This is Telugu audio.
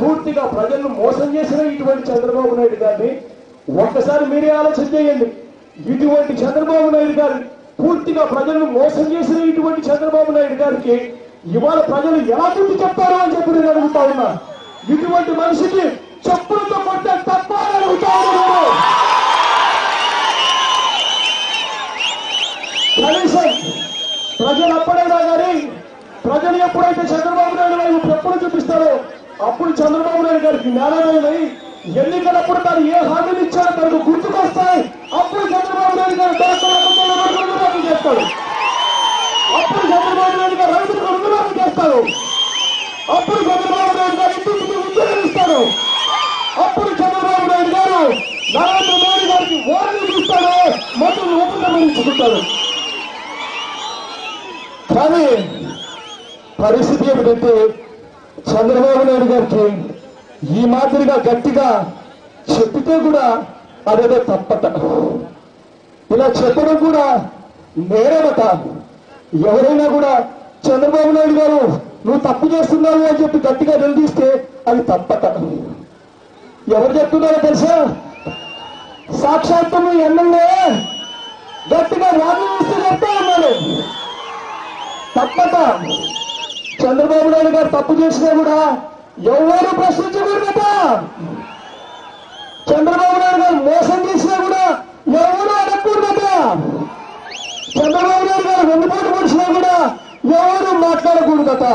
పూర్తిగా ప్రజలను మోసం చేసిన ఇటువంటి చంద్రబాబు నాయుడు గారిని ఒక్కసారి మీరే ఆలోచన చేయండి. ఇటువంటి చంద్రబాబు నాయుడు గారు పూర్తిగా ప్రజలను మోసం చేసిన ఇటువంటి చంద్రబాబు నాయుడు గారికి ఇవాళ ప్రజలు ఎలా బుద్ధి చెప్తారు అని చెప్పి నేను అడుగుతా ఉన్నా. ఇటువంటి మనిషికి చెప్పులతో కొట్టే తప్ప అడుగుతా ఉన్నాను కనీసం ప్రజలు అప్పుడైనా కానీ ప్రజలు ఎప్పుడైతే చంద్రబాబు నాయుడు వైపు చెప్పులు చూపిస్తారో అప్పుడు చంద్రబాబు నాయుడు గారికి జ్ఞానోదయమై ఎన్నికలప్పుడు తాను ఏ హామీలు ఇచ్చారో తనకు గుర్తుకొస్తాయి. అప్పుడు చంద్రబాబు నాయుడు గారు దేశంలో చేస్తాడు అప్పుడు చంద్రబాబు నాయుడు గారు రైతులకు రుణమాఫీ చేస్తారు. అప్పుడు చంద్రబాబు నాయుడు గారు ఇంటికి ఉద్యోగం ఇస్తారు. అప్పుడు చంద్రబాబు నాయుడు గారు నరేంద్ర మోడీ గారికి ఓర్లు ఇస్తాడు మంత్రులు ఉపక్రమించుకుంటారు కానీ పరిస్థితి ఏమిటంటే చంద్రబాబు నాయుడు గారికి ఈ మాదిరిగా గట్టిగా చెప్పితే కూడా అదేదో తప్పట. ఇలా చెప్పడం కూడా నేరమట. ఎవరైనా కూడా చంద్రబాబు నాయుడు గారు నువ్వు తప్పు చేస్తున్నావు అని చెప్పి గట్టిగా నిలదీస్తే అది తప్పట. ఎవరు చెప్తున్నారో తెలుసా? సాక్షాత్తు మీ ఎమ్మెల్యే గట్టిగా రాజు ఇస్తే చెప్తా ఉన్నాడు. తప్పట. చంద్రబాబు నాయుడు గారు తప్పు చేసినా కూడా ఎవరు ప్రశ్నించకూడదట చంద్రబాబు నాయుడు గారు మోసం చేసినా కూడా ఎవరు అడగకూడదట చంద్రబాబు నాయుడు గారు వెన్నుపోటు పొడిచినా కూడా ఎవరు మాట్లాడకూడదట